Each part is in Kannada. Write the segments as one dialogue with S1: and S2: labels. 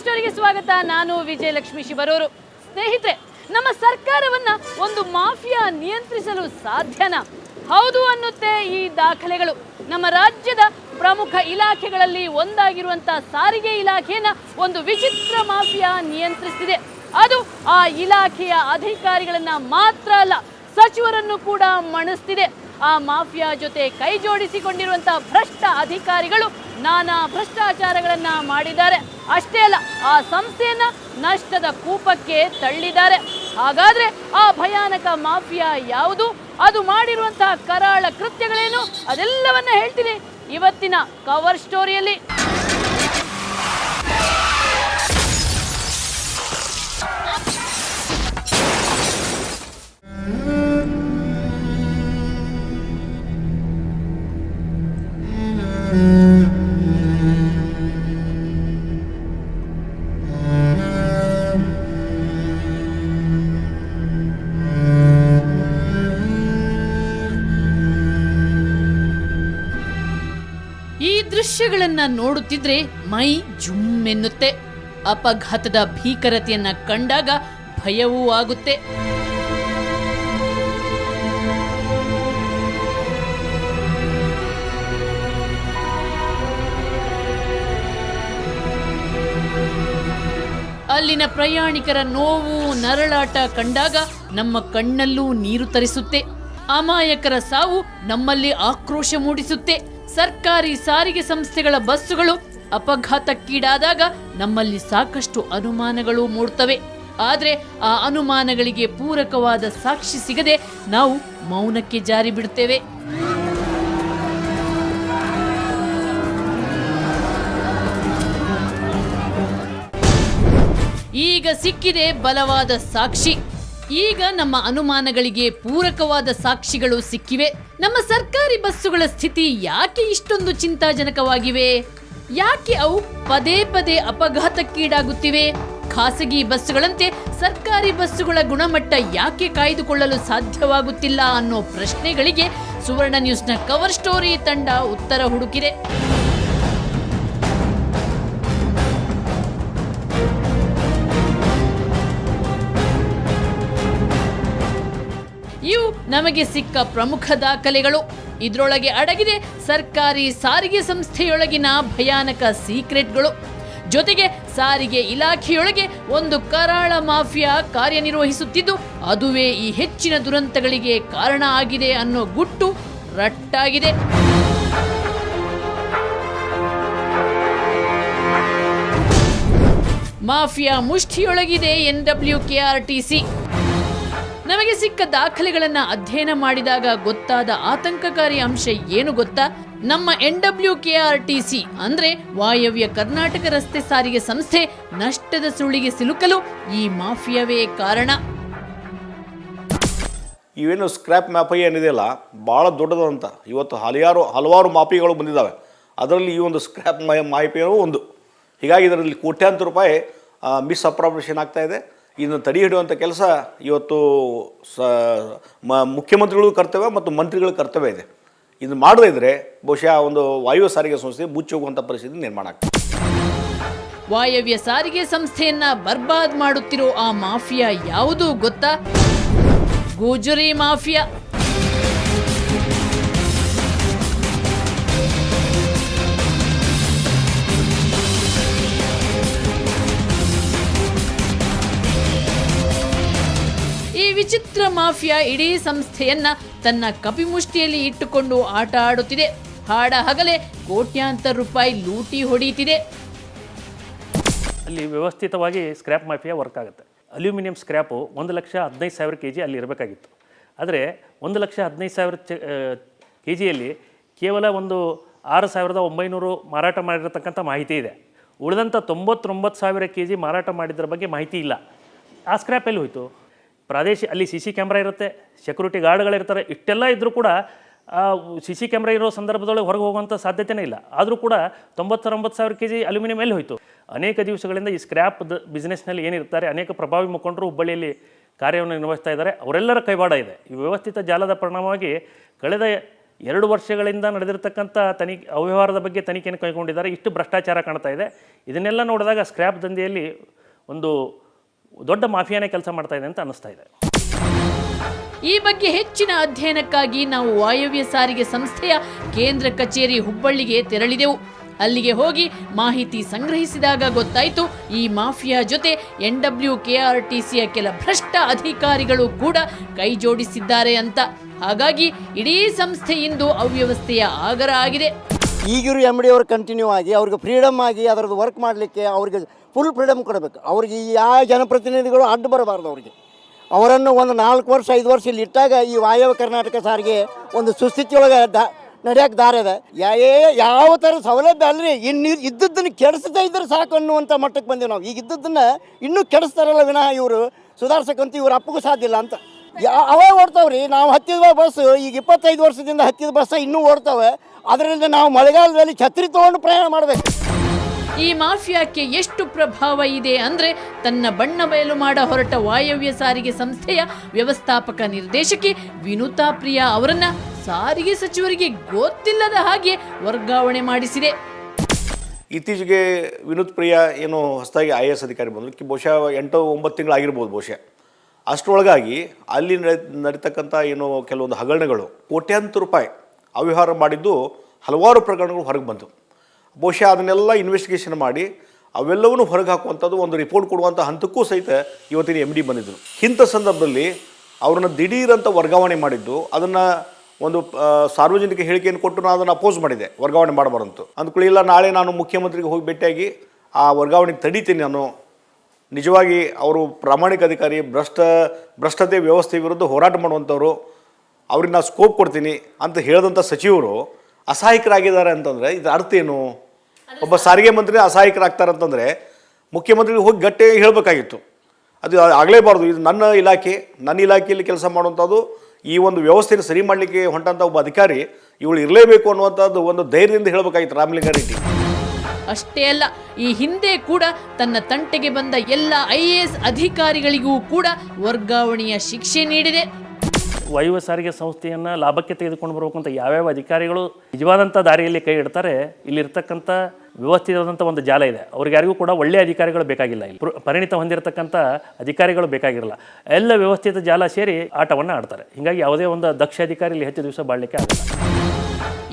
S1: ಸ್ಟೋರಿಗೆ ಸ್ವಾಗತ. ನಾನು ವಿಜಯಲಕ್ಷ್ಮಿ ಶಿವರೂರು. ಸ್ನೇಹಿತರೆ, ನಮ್ಮ ಸರ್ಕಾರವನ್ನ ಒಂದು ಮಾಫಿಯಾ ನಿಯಂತ್ರಿಸಲು ಸಾಧ್ಯನಾ? ಹೌದು ಅನ್ನುತ್ತೆ ಈ ದಾಖಲೆಗಳು. ನಮ್ಮ ರಾಜ್ಯದ ಪ್ರಮುಖ ಇಲಾಖೆಗಳಲ್ಲಿ ಒಂದಾಗಿರುವಂತಹ ಸಾರಿಗೆ ಇಲಾಖೆಯನ್ನ ಒಂದು ವಿಚಿತ್ರ ಮಾಫಿಯಾ ನಿಯಂತ್ರಿಸಿದೆ ಅದು ಆ ಇಲಾಖೆಯ ಅಧಿಕಾರಿಗಳನ್ನ ಮಾತ್ರ ಅಲ್ಲ, ಸಚಿವರನ್ನು ಕೂಡ ಮಣಿಸ್ತಿದೆ. ಆ ಮಾಫಿಯಾ ಜೊತೆ ಕೈ ಜೋಡಿಸಿಕೊಂಡಿರುವಂತಹ ಭ್ರಷ್ಟ ಅಧಿಕಾರಿಗಳು ನಾನಾ ಭ್ರಷ್ಟಾಚಾರಗಳನ್ನ ಮಾಡಿದ್ದಾರೆ. ಅಷ್ಟೇ ಅಲ್ಲ, ಆ ಸಂಸ್ಥೆಯನ್ನ ನಷ್ಟದ ಕೂಪಕ್ಕೆ ತಳ್ಳಿದ್ದಾರೆ. ಹಾಗಾದ್ರೆ ಆ ಭಯಾನಕ ಮಾಫಿಯಾ ಯಾವುದು? ಅದು ಮಾಡಿರುವಂತಹ ಕರಾಳ ಕೃತ್ಯಗಳೇನು? ಅದೆಲ್ಲವನ್ನ ಹೇಳ್ತೀನಿ ಇವತ್ತಿನ ಕವರ್ ಸ್ಟೋರಿಯಲ್ಲಿ ಈ ದೃಶ್ಯಗಳನ್ನ ನೋಡುತ್ತಿದ್ರೆ ಮೈ ಜುಮ್ ಎನ್ನುತ್ತೆ ಅಪಘಾತದ ಭೀಕರತೆಯನ್ನ ಕಂಡಾಗ ಭಯವೂ ಆಗುತ್ತೆ. ಅಲ್ಲಿನ ಪ್ರಯಾಣಿಕರ ನೋವು, ನರಳಾಟ ಕಂಡಾಗ ನಮ್ಮ ಕಣ್ಣಲ್ಲೂ ನೀರು ತರಿಸುತ್ತೆ. ಅಮಾಯಕರ ಸಾವು ನಮ್ಮಲ್ಲಿ ಆಕ್ರೋಶ ಮೂಡಿಸುತ್ತೆ. ಸರ್ಕಾರಿ ಸಾರಿಗೆ ಸಂಸ್ಥೆಗಳ ಬಸ್ಸುಗಳು ಅಪಘಾತಕ್ಕೀಡಾದಾಗ ನಮ್ಮಲ್ಲಿ ಸಾಕಷ್ಟು ಅನುಮಾನಗಳು ಮೂಡ್ತವೆ. ಆದರೆ ಆ ಅನುಮಾನಗಳಿಗೆ ಪೂರಕವಾದ ಸಾಕ್ಷಿ ಸಿಗದೆ ನಾವು ಮೌನಕ್ಕೆ ಜಾರಿ ಬಿಡುತ್ತೇವೆ ಈಗ ಸಿಕ್ಕಿದೆ ಬಲವಾದ ಸಾಕ್ಷಿ. ಈಗ ನಮ್ಮ ಅನುಮಾನಗಳಿಗೆ ಪೂರಕವಾದ ಸಾಕ್ಷಿಗಳು ಸಿಕ್ಕಿವೆ. ನಮ್ಮ ಸರ್ಕಾರಿ ಬಸ್ಸುಗಳ ಸ್ಥಿತಿ ಯಾಕೆ ಇಷ್ಟೊಂದು ಚಿಂತಾಜನಕವಾಗಿವೆ? ಯಾಕೆ ಅವು ಪದೇ ಪದೇ ಅಪಘಾತಕ್ಕೀಡಾಗುತ್ತಿವೆ? ಖಾಸಗಿ ಬಸ್ಸುಗಳಂತೆ ಸರ್ಕಾರಿ ಬಸ್ಸುಗಳ ಗುಣಮಟ್ಟ ಯಾಕೆ ಕಾಯ್ದುಕೊಳ್ಳಲು ಸಾಧ್ಯವಾಗುತ್ತಿಲ್ಲ ಅನ್ನೋ ಪ್ರಶ್ನೆಗಳಿಗೆ ಸುವರ್ಣ ನ್ಯೂಸ್ನ ಕವರ್ ಸ್ಟೋರಿ ತಂಡ ಉತ್ತರ ಹುಡುಕಿದೆ. ನಮಗೆ ಸಿಕ್ಕ ಪ್ರಮುಖ ದಾಖಲೆಗಳು. ಇದರೊಳಗೆ ಅಡಗಿದೆ ಸರ್ಕಾರಿ ಸಾರಿಗೆ ಸಂಸ್ಥೆಯೊಳಗಿನ ಭಯಾನಕ ಸೀಕ್ರೆಟ್ಗಳು. ಜೊತೆಗೆ ಸಾರಿಗೆ ಇಲಾಖೆಯೊಳಗೆ ಒಂದು ಕರಾಳ ಮಾಫಿಯಾ ಕಾರ್ಯನಿರ್ವಹಿಸುತ್ತಿದ್ದು, ಅದುವೇ ಈ ಹೆಚ್ಚಿನ ದುರಂತಗಳಿಗೆ ಕಾರಣ ಆಗಿದೆ ಅನ್ನೋ ಗುಟ್ಟು ರಟ್ಟಾಗಿದೆ. Mafia ಮುಷ್ಠಿಯೊಳಗಿದೆ N W K R T C. ನಮಗೆ ಸಿಕ್ಕ ದಾಖಲೆಗಳನ್ನ ಅಧ್ಯಯನ ಮಾಡಿದಾಗ ಗೊತ್ತಾದ ಆತಂಕಕಾರಿ ಅಂಶ ಏನು ಗೊತ್ತಾ? ನಮ್ಮ N W K R T C, ಅಂದ್ರೆ ವಾಯವ್ಯ ಕರ್ನಾಟಕ ರಸ್ತೆ ಸಾರಿಗೆ ಸಂಸ್ಥೆ, ನಷ್ಟದ ಸುಳಿಗೆ ಸಿಲುಕಲು ಈ ಮಾಫಿಯಾವೇ ಕಾರಣ.
S2: ಇವೇನು ಸ್ಕ್ರ್ಯಾಪ್ ಮ್ಯಾಪ್ ಏನಿದೆಯಲ್ಲ ಭಾಳ ದೊಡ್ಡದಂತ. ಇವತ್ತು ಹಲವಾರು ಹಲವಾರು ಮಾಪಿಗಳು ಬಂದಿದ್ದಾವೆ. ಅದರಲ್ಲಿ ಈ ಒಂದು ಸ್ಕ್ರ್ಯಾಪ್ ಮೈ ಮಾಹಿತಿಯೂ ಒಂದು. ಹೀಗಾಗಿ ಇದರಲ್ಲಿ ಕೋಟ್ಯಾಂತರ ರೂಪಾಯಿ ಮಿಸ್ ಅಪ್ರಾಪ್ರೇಷನ್ ಆಗ್ತಾ ಇದೆ. ಇದನ್ನು ತಡೆ ಹಿಡಿಯುವಂಥ ಕೆಲಸ ಇವತ್ತು ಸ, ಮ, ಮುಖ್ಯಮಂತ್ರಿಗಳು ಕರ್ತವ್ಯ ಮತ್ತು ಮಂತ್ರಿಗಳ ಕರ್ತವ್ಯ ಇದೆ. ಇದು ಮಾಡದೇ ಇದ್ದರೆ ಬಹುಶಃ ಒಂದು ವಾಯು ಸಾರಿಗೆ ಸಂಸ್ಥೆ ಮುಚ್ಚಿ ಹೋಗುವಂಥ ಪರಿಸ್ಥಿತಿ ನಿರ್ಮಾಣ ಆಗ್ತದೆ.
S1: ವಾಯವ್ಯ ಸಾರಿಗೆ ಸಂಸ್ಥೆಯನ್ನ ಬರ್ಬಾದ್ ಮಾಡುತ್ತಿರೋ ಆ ಮಾಫಿಯಾ ಯಾವುದು ಗೊತ್ತಾ? ಗೋಜರಿ ಮಾಫಿಯಾ. ವಿಚಿತ್ರ ಮಾಫಿಯಾ ಇಡೀ ಸಂಸ್ಥೆಯನ್ನ ತನ್ನ ಕಪಿಮುಷ್ಟಿಯಲ್ಲಿ ಇಟ್ಟುಕೊಂಡು ಆಟ ಆಡುತ್ತಿದೆ. ಹಾಡ ಹಗಲೇ ಕೋಟ್ಯಾಂತರ ರೂಪಾಯಿ ಲೂಟಿ ಹೊಡೆಯುತ್ತಿದೆ.
S3: ಅಲ್ಲಿ ವ್ಯವಸ್ಥಿತವಾಗಿ ಸ್ಕ್ರ್ಯಾಪ್ ಮಾಫಿಯಾ ವರ್ಕ್ ಆಗುತ್ತೆ. ಅಲ್ಯೂಮಿನಿಯಂ ಸ್ಕ್ರ್ಯಾಪು ಒಂದು ಲಕ್ಷ ಹದಿನೈದು ಸಾವಿರ ಕೆ ಜಿ ಅಲ್ಲಿ ಇರಬೇಕಾಗಿತ್ತು. ಆದರೆ ಒಂದು ಲಕ್ಷ ಹದಿನೈದು ಸಾವಿರ ಕೆ ಜಿಯಲ್ಲಿ ಕೇವಲ ಒಂದು ಆರು ಸಾವಿರದ ಒಂಬೈನೂರು ಮಾರಾಟ ಮಾಡಿರತಕ್ಕಂಥ ಮಾಹಿತಿ ಇದೆ. ಉಳಿದಂಥ ತೊಂಬತ್ತೊಂಬತ್ತು ಸಾವಿರ ಕೆ ಜಿ ಮಾರಾಟ ಮಾಡಿದ್ರ ಬಗ್ಗೆ ಮಾಹಿತಿ ಇಲ್ಲ. ಆ ಸ್ಕ್ರ್ಯಾಪ್ ಎಲ್ಲಿ ಹೋಯಿತು? ಪ್ರಾದೇಶಿ, ಅಲ್ಲಿ ಸಿ ಸಿ ಕ್ಯಾಮ್ರಾ ಇರುತ್ತೆ ಸೆಕ್ಯೂರಿಟಿ ಗಾರ್ಡ್ಗಳಿರ್ತಾರೆ ಇಷ್ಟೆಲ್ಲ ಇದ್ದರೂ ಕೂಡ ಸಿ ಸಿ ಕ್ಯಾಮ್ರಾ ಇರೋ ಸಂದರ್ಭದೊಳಗೆ ಹೊರಗೆ ಹೋಗುವಂಥ ಸಾಧ್ಯತೆನೇ ಇಲ್ಲ. ಆದರೂ ಕೂಡ ತೊಂಬತ್ತರೊಂಬತ್ತು ಸಾವಿರ ಕೆ ಜಿ ಅಲ್ಯೂಮಿನಿಯಂ ಎಲ್ಲಿ ಹೋಯಿತು? ಅನೇಕ ದಿವಸಗಳಿಂದ ಈ ಸ್ಕ್ರ್ಯಾಪ್ ಬಿಸ್ನೆಸ್ನಲ್ಲಿ ಏನಿರ್ತಾರೆ, ಅನೇಕ ಪ್ರಭಾವಿ ಮುಖಂಡರು ಹುಬ್ಬಳ್ಳಿಯಲ್ಲಿ ಕಾರ್ಯವನ್ನು ನಿರ್ವಹಿಸ್ತಾ ಇದ್ದಾರೆ. ಅವರೆಲ್ಲರ ಕೈವಾಡ ಇದೆ. ಈ ವ್ಯವಸ್ಥಿತ ಜಾಲದ ಪರಿಣಾಮವಾಗಿ ಕಳೆದ ಎರಡು ವರ್ಷಗಳಿಂದ ನಡೆದಿರತಕ್ಕಂಥ ತನಿಖೆ ಅವ್ಯವಹಾರದ ಬಗ್ಗೆ ತನಿಖೆಯನ್ನು ಕೈಗೊಂಡಿದ್ದಾರೆ. ಇಷ್ಟು ಭ್ರಷ್ಟಾಚಾರ ಕಾಣ್ತಾ ಇದೆ. ಇದನ್ನೆಲ್ಲ ನೋಡಿದಾಗ ಸ್ಕ್ರ್ಯಾಪ್ ದಂಧೆಯಲ್ಲಿ ಒಂದು ದೊಡ್ಡ ಮಾಫಿಯಾನೇ ಕೆಲಸ ಮಾಡ್ತಾ ಇದೆ ಅಂತ ಅನಿಸ್ತಾ ಇದೆ.
S1: ಈ ಬಗ್ಗೆ ಹೆಚ್ಚಿನ ಅಧ್ಯಯನಕ್ಕಾಗಿ ನಾವು ವಾಯವ್ಯ ಸಾರಿಗೆ ಸಂಸ್ಥೆಯ ಕೇಂದ್ರ ಕಚೇರಿ ಹುಬ್ಬಳ್ಳಿಗೆ ತೆರಳಿದೆವು. ಅಲ್ಲಿಗೆ ಹೋಗಿ ಮಾಹಿತಿ ಸಂಗ್ರಹಿಸಿದಾಗ ಗೊತ್ತಾಯಿತು, ಈ ಮಾಫಿಯಾ ಜೊತೆ ಎನ್ ಡಬ್ಲ್ಯೂ ಸಿಯ ಕೆಲ ಭ್ರಷ್ಟ ಅಧಿಕಾರಿಗಳು ಕೂಡ ಕೈ ಜೋಡಿಸಿದ್ದಾರೆ ಅಂತ. ಹಾಗಾಗಿ ಇಡೀ ಸಂಸ್ಥೆ ಇಂದು ಅವ್ಯವಸ್ಥೆಯ ಆಗರ ಆಗಿದೆ.
S4: ಈಗಿರೋ ಎಂ ಡಿ ಅವ್ರು ಕಂಟಿನ್ಯೂ ಆಗಿ, ಅವ್ರಿಗೆ ಫ್ರೀಡಮ್ ಆಗಿ ಅದರದ್ದು ವರ್ಕ್ ಮಾಡಲಿಕ್ಕೆ ಅವ್ರಿಗೆ ಫುಲ್ ಫ್ರೀಡಮ್ ಕೊಡಬೇಕು. ಅವ್ರಿಗೆ ಯಾವ ಜನಪ್ರತಿನಿಧಿಗಳು ಅಡ್ಡು ಬರಬಾರ್ದು ಅವ್ರಿಗೆ. ಅವರನ್ನು ಒಂದು ನಾಲ್ಕು ವರ್ಷ, ಐದು ವರ್ಷ ಇಲ್ಲಿ ಇಟ್ಟಾಗ ಈ ವಾಯವ್ಯ ಕರ್ನಾಟಕ ಸಾರಿಗೆ ಒಂದು ಸುಸ್ಥಿತಿಯೊಳಗೆ ದ, ನಡೆಯಕ್ಕೆ ದಾರಿ ಇದೆ ಯಾ ಯಾವ ಥರ ಸೌಲಭ್ಯ ಅಲ್ಲರಿ ಇನ್ನು ಇದ್ದದ್ದನ್ನು ಕೆಡಿಸ್ತಾ ಇದ್ದರೆ ಸಾಕು ಅನ್ನುವಂಥ ಮಟ್ಟಕ್ಕೆ ಬಂದೀವಿ ನಾವು. ಈಗ ಇದ್ದದ್ದನ್ನು ಇನ್ನೂ ಕೆಡಿಸ್ತಾರಲ್ಲ ವಿನಃ ಇವರು. ಸುಧಾರ್ಸಕ್ಕಂತೂ ಇವ್ರ ಅಪ್ಪಗೂ ಸಾಧ್ಯ ಇಲ್ಲ ಅಂತ. ಅವೇ ಓಡ್ತಾವ್ರಿ. ನಾವು ಹತ್ತಿದ ಬಸ್ಸು ಈಗ ಇಪ್ಪತ್ತೈದು ವರ್ಷದಿಂದ ಹತ್ತಿದ ಬಸ್ಸ ಇನ್ನೂ ಓಡ್ತಾವೆ. ಅದರಿಂದ ನಾವು ಮಳೆಗಾಲದಲ್ಲಿ ಛತ್ರಿ ತಗೊಂಡು ಪ್ರಯಾಣ ಮಾಡಬೇಕು.
S1: ಈ ಮಾಫಿಯಾಕ್ಕೆ ಎಷ್ಟು ಪ್ರಭಾವ ಇದೆ ಅಂದ್ರೆ ತನ್ನ ಬಣ್ಣ ಬಯಲು ಮಾಡ ಹೊರಟ ವಾಯವ್ಯ ಸಾರಿಗೆ ಸಂಸ್ಥೆಯ ವ್ಯವಸ್ಥಾಪಕ ನಿರ್ದೇಶಕಿ ವಿನುತಾ ಪ್ರಿಯಾ ಅವರನ್ನ ಸಾರಿಗೆ ಸಚಿವರಿಗೆ ಗೊತ್ತಿಲ್ಲದ ಹಾಗೆ ವರ್ಗಾವಣೆ ಮಾಡಿಸಿದೆ.
S2: ಇತ್ತೀಚೆಗೆ ವಿನೂತ್ ಪ್ರಿಯಾ ಏನು ಹೊಸದಾಗಿ ಐ ಎ ಎಸ್ ಅಧಿಕಾರಿ ಬಂದರು. ಕಿ ಬಹುಶಃ ಎಂಟು ಒಂಬತ್ತು ತಿಂಗಳಾಗಿರ್ಬೋದು ಬಹುಶಃ. ಅಷ್ಟರೊಳಗಾಗಿ ಅಲ್ಲಿ ನಡೆ ನಡೀತಕ್ಕಂಥ ಏನು ಕೆಲವೊಂದು ಹಗರಣಗಳು ಕೋಟ್ಯಾಂತರ ರೂಪಾಯಿ ಅವ್ಯವಹಾರ ಮಾಡಿದ್ದು ಹಲವಾರು ಪ್ರಕರಣಗಳು ಹೊರಗೆ ಬಂತು. ಬಹುಶಃ ಅದನ್ನೆಲ್ಲ ಇನ್ವೆಸ್ಟಿಗೇಷನ್ ಮಾಡಿ ಅವೆಲ್ಲವನ್ನೂ ಹೊರಗೆ ಹಾಕುವಂಥದ್ದು ಒಂದು ರಿಪೋರ್ಟ್ ಕೊಡುವಂಥ ಹಂತಕ್ಕೂ ಸಹಿತ ಇವತ್ತಿನ ಎಂ ಡಿ ಬಂದಿದ್ದರು. ಇಂಥ ಸಂದರ್ಭದಲ್ಲಿ ಅವರನ್ನು ದಿಢೀರಂತ ವರ್ಗಾವಣೆ ಮಾಡಿದ್ದು, ಅದನ್ನು ಒಂದು ಸಾರ್ವಜನಿಕ ಹೇಳಿಕೆಯನ್ನು ಕೊಟ್ಟು ನಾನು ಅದನ್ನು ಅಪೋಸ್ ಮಾಡಿದೆ, ವರ್ಗಾವಣೆ ಮಾಡಬಾರಂತು ಅಂದ್ಕೊಳ್ಳಿ, ಇಲ್ಲ, ನಾಳೆ ನಾನು ಮುಖ್ಯಮಂತ್ರಿಗೆ ಹೋಗಿ ಭೇಟಿಯಾಗಿ ಆ ವರ್ಗಾವಣೆ ತಡೀತೀನಿ ನಾನು. ನಿಜವಾಗಿ ಅವರು ಪ್ರಾಮಾಣಿಕ ಅಧಿಕಾರಿ, ಭ್ರಷ್ಟ, ಭ್ರಷ್ಟತೆ ವ್ಯವಸ್ಥೆ ವಿರುದ್ಧ ಹೋರಾಟ ಮಾಡುವಂಥವ್ರು. ಅವ್ರಿಗೆ ನಾನು ಸ್ಕೋಪ್ ಕೊಡ್ತೀನಿ ಅಂತ ಹೇಳಿದಂಥ ಸಚಿವರು ಅಸಹಾಯಕರಾಗಿದ್ದಾರೆ ಅಂತಂದರೆ ಇದರ ಅರ್ಥ ಏನು? ಒಬ್ಬ ಸಾರಿಗೆ ಮಂತ್ರಿ ಅಸಹಾಯಕರಾಗ್ತಾರೆ ಅಂತಂದರೆ ಮುಖ್ಯಮಂತ್ರಿಗೆ ಹೋಗಿ ಗಟ್ಟಿಯಾಗಿ ಹೇಳಬೇಕಾಗಿತ್ತು. ಅದು ಆಗಲೇಬಾರ್ದು. ಇದು ನನ್ನ ಇಲಾಖೆ ನನ್ನ ಇಲಾಖೆಯಲ್ಲಿ ಕೆಲಸ ಮಾಡುವಂಥದ್ದು ಈ ಒಂದು ವ್ಯವಸ್ಥೆಯನ್ನು ಸರಿ ಮಾಡಲಿಕ್ಕೆ ಹೊಂಟಂಥ ಒಬ್ಬ ಅಧಿಕಾರಿ ಇವಳು ಇರಲೇಬೇಕು ಅನ್ನುವಂಥದ್ದು ಒಂದು ಧೈರ್ಯದಿಂದ ಹೇಳಬೇಕಾಗಿತ್ತು ರಾಮಲಿಂಗಾರೆಡ್ಡಿ
S1: ಅಷ್ಟೇ ಅಲ್ಲ ಈ ಹಿಂದೆ ಕೂಡ ತನ್ನ ತಂಟೆಗೆ ಬಂದ ಎಲ್ಲ ಐ ಎ ಎಸ್ ಅಧಿಕಾರಿಗಳಿಗೂ ಕೂಡ ವರ್ಗಾವಣೆಯ ಶಿಕ್ಷೆ ನೀಡಿದೆ.
S3: ವಾಯುವ್ಯ ಸಾರಿಗೆ ಸಂಸ್ಥೆಯನ್ನು ಲಾಭಕ್ಕೆ ತೆಗೆದುಕೊಂಡು ಬರಬೇಕು ಅಂತ ಯಾವ್ಯಾವ ಅಧಿಕಾರಿಗಳು ನಿಜವಾದಂಥ ದಾರಿಯಲ್ಲಿ ಕೈ ಇಡ್ತಾರೆ ಇಲ್ಲಿರ್ತಕ್ಕಂಥ ವ್ಯವಸ್ಥಿತವಾದಂಥ ಒಂದು ಜಾಲ ಇದೆ. ಅವ್ರಿಗೆ ಯಾರಿಗೂ ಕೂಡ ಒಳ್ಳೆಯ ಅಧಿಕಾರಿಗಳು ಬೇಕಾಗಿಲ್ಲ ಇಲ್ಲಿ. ಪರಿಣಿತ ಹೊಂದಿರತಕ್ಕಂಥ ಅಧಿಕಾರಿಗಳು ಬೇಕಾಗಿರಲ್ಲ. ಎಲ್ಲ ವ್ಯವಸ್ಥಿತ ಜಾಲ ಸೇರಿ ಆಟವನ್ನು ಆಡ್ತಾರೆ. ಹೀಗಾಗಿ ಯಾವುದೇ ಒಂದು ದಕ್ಷ ಅಧಿಕಾರಿ ಇಲ್ಲಿ ಹೆಚ್ಚು ದಿವಸ ಬಾಳಲಿಕ್ಕೆ ಆಗಲ್ಲ.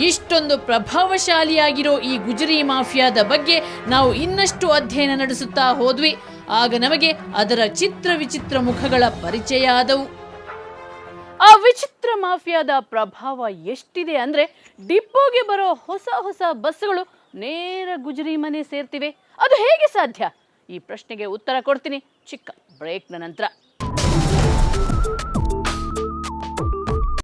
S1: ಇಷ್ಟೊಂದು ಪ್ರಭಾವಶಾಲಿಯಾಗಿರೋ ಈ ಗುಜರಿ ಮಾಫಿಯಾದ ಬಗ್ಗೆ ನಾವು ಇನ್ನಷ್ಟು ಅಧ್ಯಯನ ನಡೆಸುತ್ತಾ ಹೋದ್ವಿ. ಆಗ ನಮಗೆ ಅದರ ಚಿತ್ರ ವಿಚಿತ್ರ ಮುಖಗಳ ಪರಿಚಯ ಆದವು. ಆ ವಿಚಿತ್ರ ಮಾಫಿಯಾದ ಪ್ರಭಾವ ಎಷ್ಟಿದೆ ಅಂದ್ರೆ ಡಿಪೋಗೆ ಬರೋ ಹೊಸ ಹೊಸ ಬಸ್ಸುಗಳು ನೇರ ಗುಜರಿ ಮನೆ ಸೇರ್ತಿವೆ. ಅದು ಹೇಗೆ ಸಾಧ್ಯ? ಈ ಪ್ರಶ್ನೆಗೆ ಉತ್ತರ ಕೊಡ್ತೀನಿ ಚಿಕ್ಕ ಬ್ರೇಕ್ನ ನಂತರ.